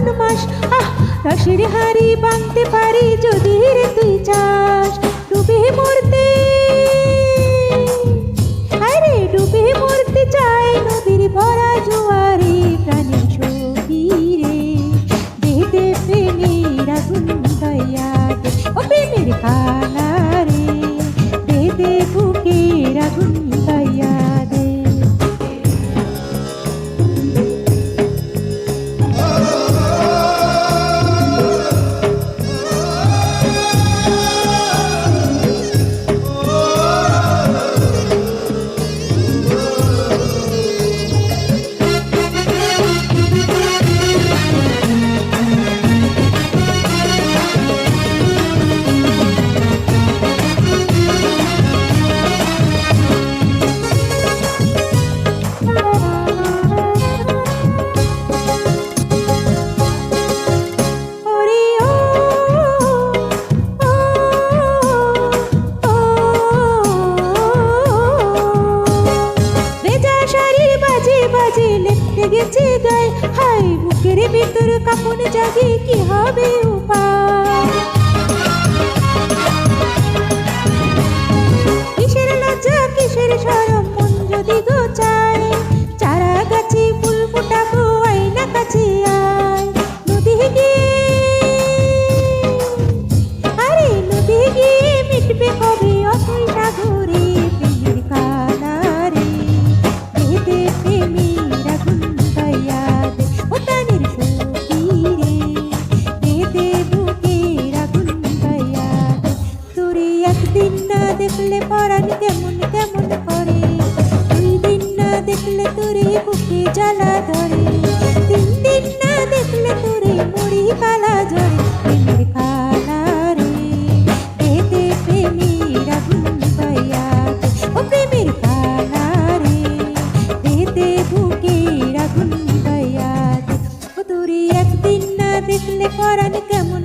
ফাল্গুন মাস আহ রসের হারি বাঁধতে পারি যদি রে তুই চাস। ডুবে মরতে ভিতরে ভিতর কাপন জাগে কি হবে উপায়? কিসের লজ্জা কিসের সর? তোরে তিন দিন না দেখলে তোরে মুড়ি পালা জড়ে প্রেমের পালা রে দেতে প্রেমের আগুন বাইয়াতে ও প্রেমের পালা রে দেতে বুকের আগুন বাইয়াতে ও তোরে একদিন না দেখলে কেমন